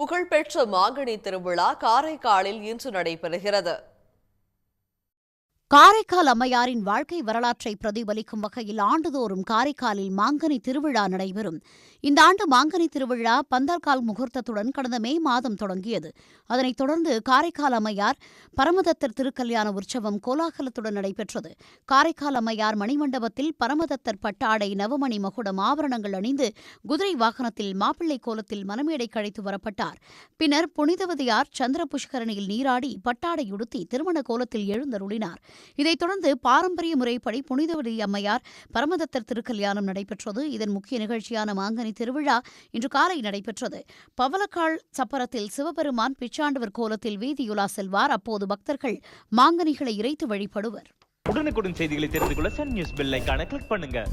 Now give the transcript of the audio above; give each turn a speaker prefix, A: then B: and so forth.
A: புகழ்பெற்ற மாங்கனி திருவிழா காரைக்காலில் இன்று நடைபெறுகிறது.
B: காரைக்கால் அம்மையாரின் வாழ்க்கை வரலாற்றை பிரதிபலிக்கும் வகையில் ஆண்டுதோறும் காரைக்காலில் மாங்கனி திருவிழா நடைபெறும். இந்த ஆண்டு மாங்கனி திருவிழா பந்தர்கால் முகூர்த்தத்துடன் கடந்த மே மாதம் தொடங்கியது. அதனைத் தொடர்ந்து காரைக்கால் அம்மையார் பரமதத்தர் திருக்கல்யாண உற்சவம் கோலாகலத்துடன் நடைபெற்றது. காரைக்கால் அம்மையார் மணிமண்டபத்தில் பரமதத்தர் பட்டாடை நவமணி மகுடம் ஆபரணங்கள் அணிந்து குதிரை வாகனத்தில் மாப்பிள்ளை கோலத்தில் மனமேடை கழைத்து வரப்பட்டார். பின்னர் புனிதவதியார் சந்திர புஷ்கரணியில் நீராடி பட்டாடை உடுத்தி திருமண கோலத்தில் எழுந்தருளினார். இதைத் தொடர்ந்து பாரம்பரிய முறைப்படி புனிதவடி அம்மையார் பரமதத்தர் திருக்கல்யாணம் நடைபெற்றது. இதன் முக்கிய நிகழ்ச்சியான மாங்கனி திருவிழா இன்று காலை நடைபெற்றது. பவலக்கால் சப்பரத்தில் சிவபெருமான் பிச்சாண்டவர் கோலத்தில் வீதியுலா செல்வார். அப்போது பக்தர்கள் மாங்கனிகளை இறைத்து வழிபடுவர்.
C: உடனுக்குடன் செய்திகளை தெரிந்து கொள்ள சன் நியூஸ் பெல் கிளிக் பண்ணுங்க.